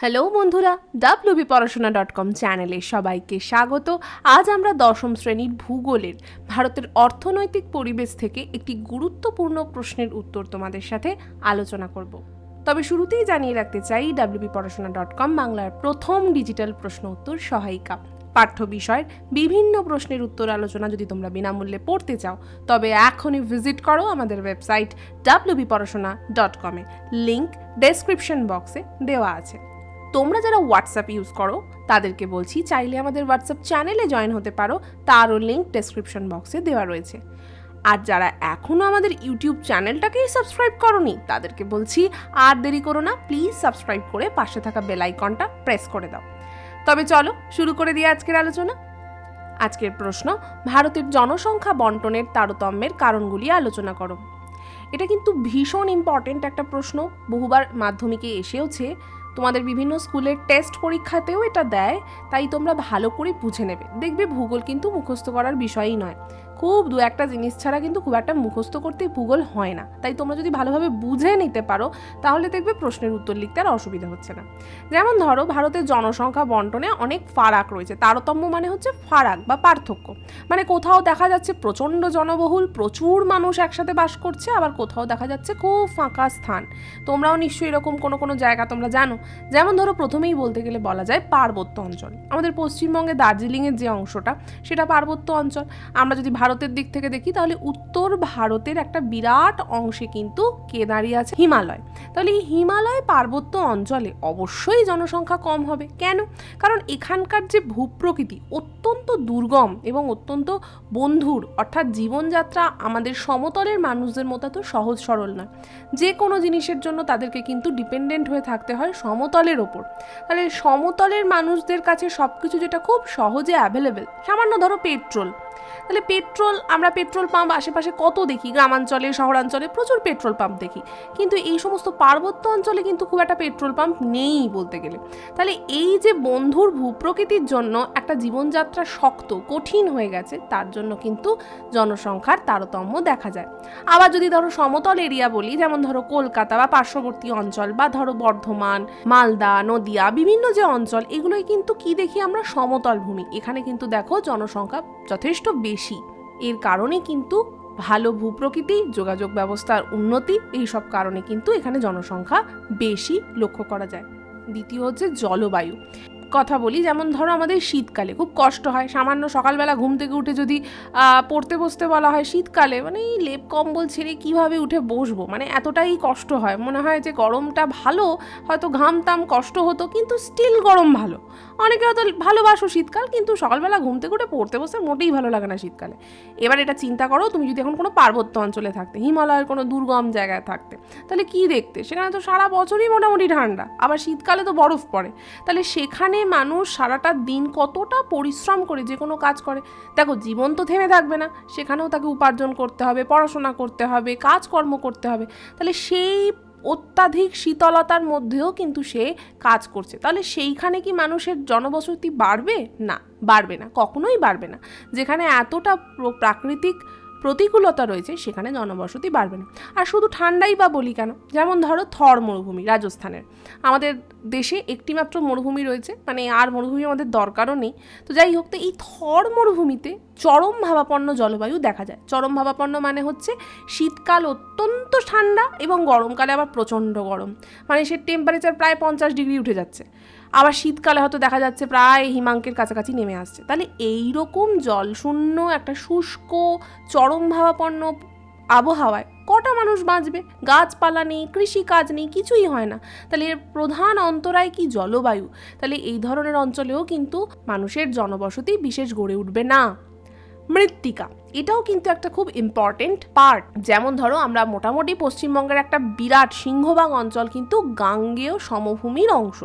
Hello বন্ধুরা WB পড়াশোনা dot com চ্যানেলে সবাইকে স্বাগত। আজ আমরা দশম শ্রেণির ভূগোলের, ভারতের অর্থনৈতিক পরিবেশ থেকে একটি গুরুত্বপূর্ণ প্রশ্নের উত্তর তোমাদের সাথে আলোচনা করব। তবে শুরুতেই জানিয়ে রাখতে চাই ডাব্লিউবি পড়াশোনা ডট কম বাংলার প্রথম ডিজিটাল প্রশ্ন উত্তর সহায়িকা। পাঠ্য বিষয়ের বিভিন্ন প্রশ্নের উত্তর আলোচনা যদি তোমরা বিনামূল্যে পড়তে চাও, তবে এখনই ভিজিট করো আমাদের ওয়েবসাইট ডাব্লিউবি পড়াশোনা ডট কমে লিঙ্ক ডেসক্রিপশন বক্সে দেওয়া আছে। তোমরা যারা হোয়াটসঅ্যাপ ইউজ করো, তাদেরকে বলছি চাইলে আমাদের হোয়াটসঅ্যাপ চ্যানেলে জয়েন হতে পারো। তারও লিঙ্ক ডেসক্রিপশন বক্সে দেওয়া রয়েছে। আর যারা এখনও আমাদের ইউটিউব চ্যানেলটাকেই সাবস্ক্রাইব করনি, তাদেরকে বলছি আর দেরি করো না প্লিজ সাবস্ক্রাইব করে পাশে থাকা বেল আইকনটা প্রেস করে দাও। তবে চলো, শুরু করে দিয়ে আজকের আলোচনা। আজকের প্রশ্ন, ভারতের জনসংখ্যা বন্টনের তারতম্যের কারণগুলি আলোচনা করো। এটা কিন্তু ভীষণ ইম্পর্টেন্ট একটা প্রশ্ন, বহুবার মাধ্যমিকে এসেওছে। তোমাদের বিভিন্ন স্কুলের টেস্ট পরীক্ষাতেও এটা দেয়, তাই তোমরা ভালো করে বুঝে নেবে। দেখবে ভূগোল কিন্তু মুখস্থ করার বিষয়ই নয়। খুব দু একটা জিনিস ছাড়া কিন্তু খুব একটা মুখস্থ করতে ভূগোল হয় না। তাই তোমরা যদি ভালোভাবে বুঝে নিতে পারো, তাহলে দেখবে প্রশ্নের উত্তর লিখতে আর অসুবিধা হচ্ছে না। যেমন ধরো, ভারতের জনসংখ্যা বন্টনে অনেক ফারাক রয়েছে। তারতম্য মানে হচ্ছে ফারাক বা পার্থক্য। মানে কোথাও দেখা যাচ্ছে প্রচণ্ড জনবহুল, প্রচুর মানুষ একসাথে বাস করছে, আবার কোথাও দেখা যাচ্ছে খুব ফাঁকা স্থান। তোমরাও নিশ্চয়ই এরকম কোনো কোনো জায়গা তোমরা জানো। যেমন ধরো, প্রথমেই বলতে গেলে বলা যায় পার্বত্য অঞ্চল। আমাদের পশ্চিমবঙ্গে দার্জিলিংয়ের যে অংশটা, সেটা পার্বত্য অঞ্চল। আমরা যদি ভারতের দিক থেকে দেখি, তাহলে উত্তর ভারতের একটা বিরাট অংশে কিন্তু কে দাঁড়িয়ে আছে? হিমালয়। তাহলে এই হিমালয় পার্বত্য অঞ্চলে অবশ্যই জনসংখ্যা কম হবে। কেন? কারণ এখানকার যে ভূপ্রকৃতি অত্যন্ত দুর্গম এবং অত্যন্ত বন্ধুর, অর্থাৎ জীবনযাত্রা আমাদের সমতলের মানুষদের মতো তো সহজ সরল নয়। যে কোনো জিনিসের জন্য তাদেরকে কিন্তু ডিপেন্ডেন্ট হয়ে থাকতে হয় সমতলের ওপর। তাহলে সমতলের মানুষদের কাছে সব কিছু যেটা খুব সহজে অ্যাভেলেবেল সামান্য ধরো পেট্রোল তাহলে পেট্রোল, আমরা পেট্রোল পাম্প আশেপাশে কত দেখি? গ্রামাঞ্চলে, শহরাঞ্চলে প্রচুর পেট্রোল পাম্প দেখি। কিন্তু এই সমস্ত পার্বত্য অঞ্চলে কিন্তু খুব একটা পেট্রোল পাম্প নেই বলতে গেলে। তাহলে এই যে বন্ধুর ভূপ্রকৃতির জন্য একটা জীবনযাত্রা শক্ত, কঠিন হয়ে গেছে, তার জন্য কিন্তু জনসংখ্যার তারতম্য দেখা যায়। আবার যদি ধরো সমতল এরিয়া বলি, যেমন ধরো কলকাতা বা পার্শ্ববর্তী অঞ্চল বা ধরো বর্ধমান, মালদা, নদিয়া, বিভিন্ন যে অঞ্চল এগুলোই কিন্তু কি দেখি আমরা সমতল ভূমি। এখানে কিন্তু দেখো জনসংখ্যা যথেষ্ট বেশি। এর কারণে কিন্তু ভালো ভূপ্রকৃতি, যোগাযোগ ব্যবস্থার উন্নতি এই সব কারণে কিন্তু এখানে জনসংখ্যা বেশি লক্ষ্য করা যায়। দ্বিতীয় হচ্ছে জলবায়ু। কথা বলি যেমন ধরো আমাদের শীতকালে খুব কষ্ট হয়। সামান্য সকালবেলা ঘুম থেকে উঠে যদি পড়তে বসতে বলা হয় শীতকালে মানে এই লেপ কম্বল ছেড়ে কীভাবে উঠে বসবো? মানে এতটাই কষ্ট হয়। মনে হয় যে গরমটা ভালো, হয়তো ঘামতাম, কষ্ট হতো, কিন্তু স্টিল গরম ভালো। অনেকে হয়তো ভালোবাসো শীতকাল, কিন্তু সকালবেলা ঘুম থেকে উঠে পড়তে বসতে মোটেই ভালো লাগে না শীতকালে। এবার এটা চিন্তা করো, তুমি যদি এখন কোনো পার্বত্য অঞ্চলে থাকতে, হিমালয়ের কোনো দুর্গম জায়গায় থাকতে, তাহলে কি দেখতে? সেখানে তো সারা বছরই মোটামুটি ঠান্ডা, আবার শীতকালে তো বরফ পড়ে। তাহলে সেখানে মানুষ সারাটা দিন কতটা পরিশ্রম করে যে কোনো কাজ করে? দেখো, জীবন তো থেমে থাকবে না, সেখানেও তাকে উপার্জন করতে হবে, পড়াশোনা করতে হবে, কাজকর্ম করতে হবে। তাহলে সেই অত্যাধিক শীতলতার মধ্যেও কিন্তু সে কাজ করছে। তাহলে সেইখানে কি মানুষের জনবসতি বাড়বে? না বাড়বে না, কখনোই বাড়বে না। যেখানে এতটা প্রাকৃতিক প্রতিকূলতা রয়েছে, সেখানে জনবসতি বাড়বে না। আর শুধু ঠান্ডাই বা বলি কেন? যেমন ধরো থর মরুভূমি, রাজস্থানের। আমাদের দেশে একটিমাত্র মরুভূমি রয়েছে মানে আর মরুভূমি আমাদের দরকারও নেই। তো যাই হোক, তো এই থর মরুভূমিতে চরম ভাবাপন্ন জলবায়ু দেখা যায়। চরম ভাবাপন্ন মানে হচ্ছে শীতকাল অত্যন্ত ঠান্ডা এবং গরমকালে আবার প্রচণ্ড গরম। মানে সে টেম্পারেচার প্রায় পঞ্চাশ ডিগ্রি উঠে যাচ্ছে। আবার শীতকালে হয়তো দেখা যাচ্ছে প্রায় হিমাঙ্কের কাছাকাছি নেমে আসছে। তাহলে এই রকম জলশূন্য একটা শুষ্ক চরম ভাবাপন্ন আবহাওয়ায় কটা মানুষ বাঁচবে? গাছপালা নেই, কৃষিকাজ নেই, কিছুই হয় না। তাহলে এর প্রধান অন্তরায় কি জলবায়ু? তাহলে এই ধরনের অঞ্চলেও কিন্তু মানুষের জনবসতি বিশেষ গড়ে উঠবে না। মৃত্তিকা। এটাও কিন্তু একটা খুব ইম্পর্টেন্ট পার্ট যেমন ধরো, আমরা মোটামুটি পশ্চিমবঙ্গের একটা বিরাট সিংহভাগ অঞ্চল কিন্তু গাঙ্গেয় সমভূমির অংশ।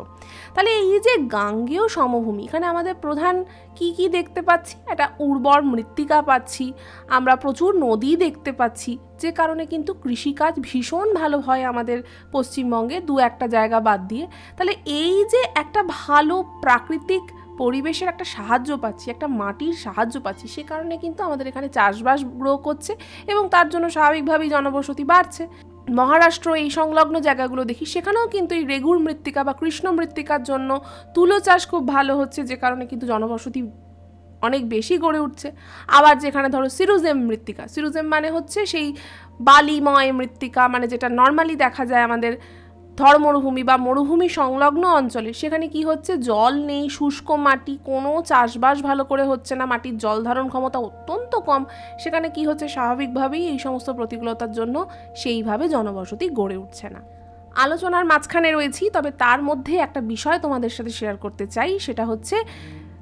তাহলে এই যে গাঙ্গেয় সমভূমি, এখানে আমাদের প্রধান কি কি দেখতে পাচ্ছি? একটা উর্বর মৃত্তিকা পাচ্ছি, আমরা প্রচুর নদী দেখতে পাচ্ছি, যে কারণে কিন্তু কৃষিকাজ ভীষণ ভালো হয় আমাদের পশ্চিমবঙ্গে দু একটা জায়গা বাদ দিয়ে। তাহলে এই যে একটা ভালো প্রাকৃতিক পরিবেশের একটা সাহায্য পাচ্ছি, একটা মাটির সাহায্য পাচ্ছি, সে কারণে কিন্তু আমাদের এখানে চাষবাস গ্রো করছে এবং তার জন্য স্বাভাবিকভাবেই জনবসতি বাড়ছে। মহারাষ্ট্র এই সংলগ্ন জায়গাগুলো দেখি, সেখানেও কিন্তু এই রেগুর মৃত্তিকা বা কৃষ্ণ মৃত্তিকার জন্য তুলো চাষ খুব ভালো হচ্ছে, যে কারণে কিন্তু জনবসতি অনেক বেশি গড়ে উঠছে। আবার যেখানে ধরো সিরুজেম মৃত্তিকা, সিরুজেম মানে হচ্ছে সেই বালিময় মৃত্তিকা মানে যেটা নর্মালি দেখা যায় আমাদের থর মরুভূমি বা মরুভূমি সংলগ্ন অঞ্চলে, সেখানে কি হচ্ছে? জল নেই, শুষ্ক মাটি, কোনো চাষবাস ভালো করে হচ্ছে না, মাটির জল ধারণ ক্ষমতা অত্যন্ত কম। সেখানে কি হচ্ছে? স্বাভাবিকভাবেই এই সমস্ত প্রতিকূলতার জন্য সেইভাবে জনবসতি গড়ে উঠছে না। আলোচনার মাঝখানে রয়েছি, তবে তার মধ্যে একটা বিষয় তোমাদের সাথে শেয়ার করতে চাই, সেটা হচ্ছে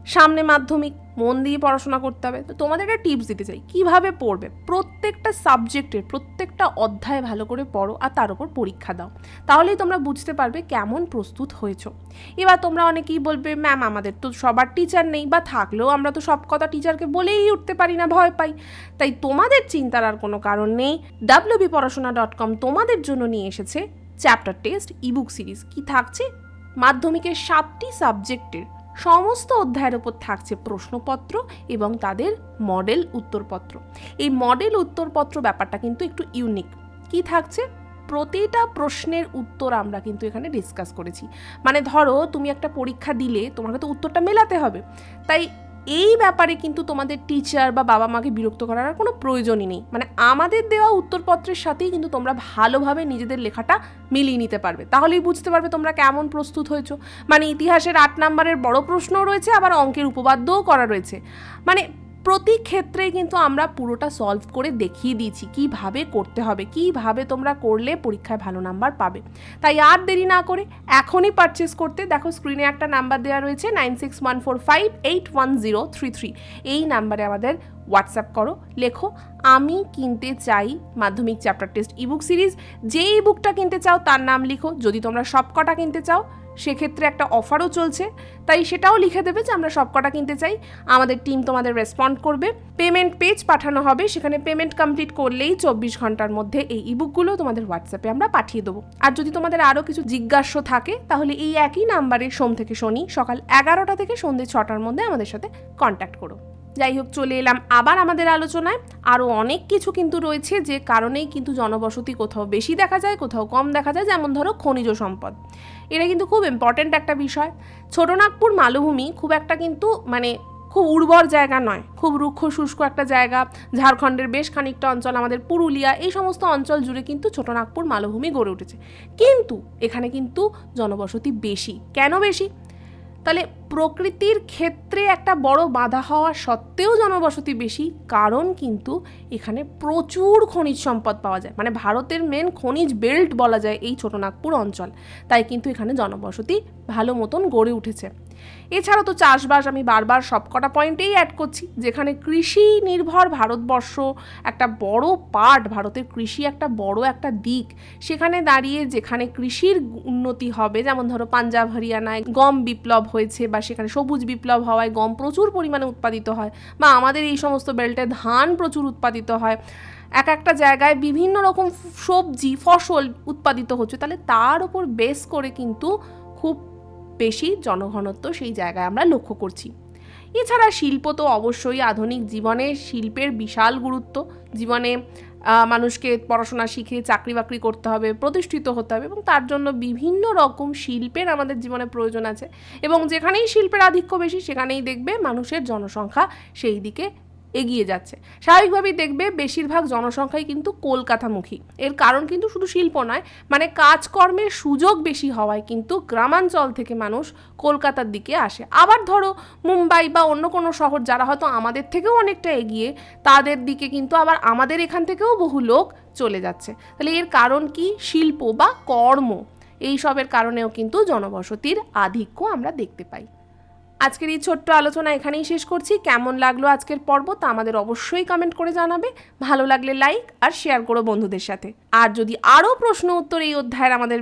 সামনে মাধ্যমিক, মন দিয়ে পড়াশোনা করতে হবে। তো তোমাদের একটা টিপস দিতে চাই। কীভাবে পড়বে? প্রত্যেকটা সাবজেক্টের প্রত্যেকটা অধ্যায় ভালো করে পড়ো আর তার উপর পরীক্ষা দাও। তাহলেই তোমরা বুঝতে পারবে কেমন প্রস্তুত হয়েছো। এবার তোমরা অনেকেই বলবে, ম্যাম, আমাদের তো সবার টিচার নেই বা থাকলেও আমরা তো সব কথা টিচারকে বলেই উঠতে পারি না, ভয় পাই। তাই তোমাদের চিন্তার আর কোনো কারণ নেই। ডাব্লিউবি পড়াশোনা ডট কম তোমাদের জন্য নিয়ে এসেছে চ্যাপ্টার টেস্ট ইবুক সিরিজ কি থাকছে? মাধ্যমিকের সাতটি সাবজেক্টের সমস্ত অধ্যায়ের ওপর থাকছে প্রশ্নপত্র এবং তাদের মডেল উত্তরপত্র। এই মডেল উত্তরপত্র ব্যাপারটা কিন্তু একটু ইউনিক কি থাকছে? প্রতিটা প্রশ্নের উত্তর আমরা কিন্তু এখানে ডিসকাস করেছি। মানে ধরো, তুমি একটা পরীক্ষা দিলে তোমাকে তো উত্তরটা মেলাতে হবে। তাই এই ব্যাপারে কিন্তু তোমাদের টিচার বা বাবা মাকে বিরক্ত করার আর কোনো প্রয়োজনই নেই। মানে আমাদের দেওয়া উত্তরপত্রের সাথেই কিন্তু তোমরা ভালোভাবে নিজেদের লেখাটা মিলিয়ে নিতে পারবে। তাহলেই বুঝতে পারবে তোমরা কেমন প্রস্তুত হয়েছো। মানে ইতিহাসের আট নাম্বারের বড় প্রশ্নও রয়েছে, আবার অঙ্কের উপবাদ্যও করা রয়েছে। মানে প্রতি ক্ষেত্রেই কিন্তু আমরা পুরোটা সলভ করে দেখিয়ে দিয়েছি কীভাবে করতে হবে, কীভাবে তোমরা করলে পরীক্ষায় ভালো নাম্বার পাবে। তাই আর দেরি না করে এখনই পারচেস করতে দেখো স্ক্রিনে একটা নাম্বার দেওয়া রয়েছে nine six one four five eight one zero three three এই নাম্বারে আমাদের হোয়াটসঅ্যাপ করো, লেখো, আমি কিনতে চাই মাধ্যমিক চ্যাপ্টার টেস্ট ইবুক সিরিজ যে ইবুকটা কিনতে চাও তার নাম লিখো। যদি তোমরা সব কটা কিনতে চাও, সেক্ষেত্রে একটা অফারও চলছে। তাই সেটাও লিখে দেবে যে আমরা সব কটা কিনতে চাই। আমাদের টিম তোমাদের রেসপন্ড করবে। পেমেন্ট পেজ পাঠানো হবে। সেখানে পেমেন্ট কমপ্লিট করলেই চব্বিশ ঘণ্টার মধ্যে এই ইবুকগুলো তোমাদের হোয়াটসঅ্যাপে আমরা পাঠিয়ে দেবো। আর যদি তোমাদের আরও কিছু জিজ্ঞাস্য থাকে, তাহলে এই একই নাম্বারে সোম থেকে শনি সকাল এগারোটা থেকে সন্ধ্যে ছটার মধ্যে আমাদের সাথে কন্ট্যাক্ট করো। যাই হোক চলে এলাম আবার আমাদের আলোচনায়। আরও অনেক কিছু কিন্তু রয়েছে যে কারণেই কিন্তু জনবসতি কোথাও বেশি দেখা যায়, কোথাও কম দেখা যায়। যেমন ধরো খনিজ সম্পদ। এটা কিন্তু খুব ইম্পর্ট্যান্ট একটা বিষয়। ছোটনাগপুর মালভূমি খুব একটা কিন্তু মানে খুব উর্বর জায়গা নয়। খুব রুক্ষ শুষ্ক একটা জায়গা। ঝাড়খণ্ডের বেশ খানিকটা অঞ্চল, আমাদের পুরুলিয়া, এই সমস্ত অঞ্চল জুড়ে কিন্তু ছোটনাগপুর মালভূমি গড়ে উঠেছে। কিন্তু এখানে কিন্তু জনবসতি বেশি। কেন বেশি? তাহলে প্রকৃতির ক্ষেত্রে একটা বড় বাধা হওয়া সত্ত্বেও জনবসতি বেশি, কারণ কিন্তু এখানে প্রচুর খনিজ সম্পদ পাওয়া যায়। মানে ভারতের মেন খনিজ বেল্ট বলা যায় এই ছোটনাগপুর অঞ্চল। তাই কিন্তু এখানে জনবসতি ভালো মতন গড়ে উঠেছে। এছাড়া তো চাষবাস আমি বারবার সবকটা পয়েন্টেই অ্যাড করছি, যেখানে কৃষি নির্ভর ভারতবর্ষ একটা বড় পার্ট ভারতের কৃষি একটা বড় একটা দিক। সেখানে দাঁড়িয়ে যেখানে কৃষির উন্নতি হবে, যেমন ধরো পাঞ্জাব, হরিয়ানায় গম বিপ্লব হয়েছে বা সেখানে সবুজ বিপ্লব হওয়ায় গম প্রচুর পরিমাণে উৎপাদিত হয় বা আমাদের এই সমস্ত বেল্টে ধান প্রচুর উৎপাদিত হয়। এক একটা জায়গায় বিভিন্ন রকম সবজি, ফসল উৎপাদিত হচ্ছে। তাহলে তার উপর বেস করে কিন্তু খুব বেশি জনঘনত্ব সেই জায়গায় আমরা লক্ষ্য করছি। এছাড়া শিল্প তো অবশ্যই আধুনিক জীবনে শিল্পের বিশাল গুরুত্ব। জীবনে মানুষকে পড়াশোনা শিখে চাকরি বাকরি করতে হবে, প্রতিষ্ঠিত হতে হবে এবং তার জন্য বিভিন্ন রকম শিল্পের আমাদের জীবনে প্রয়োজন আছে এবং যেখানেই শিল্পের আধিক্য বেশি, সেখানেই দেখবে মানুষের জনসংখ্যা সেই দিকে এগিয়ে যাচ্ছে। স্বাভাবিকভাবেই দেখবে বেশিরভাগ জনসংখ্যাই কিন্তু কলকাতামুখী। এর কারণ কিন্তু শুধু শিল্প নয় মানে কাজকর্মের সুযোগ বেশি হওয়ায় কিন্তু গ্রামাঞ্চল থেকে মানুষ কলকাতার দিকে আসে। আবার ধরো, মুম্বাই বা অন্য কোনো শহর যারা হয়তো আমাদের থেকেও অনেকটা এগিয়ে, তাদের দিকে কিন্তু আবার আমাদের এখান থেকেও বহু লোক চলে যাচ্ছে। তাহলে এর কারণ কি? শিল্প বা কর্ম। এইসবের কারণেও কিন্তু জনবসতির আধিক্য আমরা দেখতে পাই। আজকের এই ছোট্ট আলোচনা এখানেই শেষ করছি। কেমন লাগল আজকের পর্ব তা আমাদের অবশ্যই কমেন্ট করে জানাবে। ভালো লাগলে লাইক আর শেয়ার করো বন্ধুদের সাথে। আর যদি আরও প্রশ্ন উত্তর এই অধ্যায়ের আমাদের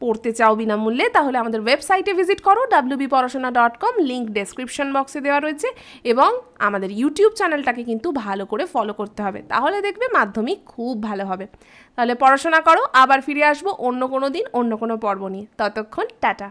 পড়তে চাও বিনামূল্যে, তাহলে আমাদের ওয়েবসাইটে ভিজিট করো ডাব্লিউবি পড়াশোনা ডট কম লিঙ্ক ডেসক্রিপশন বক্সে দেওয়া রয়েছে এবং আমাদের ইউটিউব চ্যানেলটাকে কিন্তু ভালো করে ফলো করতে হবে। তাহলে দেখবে মাধ্যমিক খুব ভালো হবে। তাহলে পড়াশোনা করো, আবার ফিরে আসব অন্য কোনো দিন, অন্য কোনো পর্ব নিয়ে। ততক্ষণ টাটা।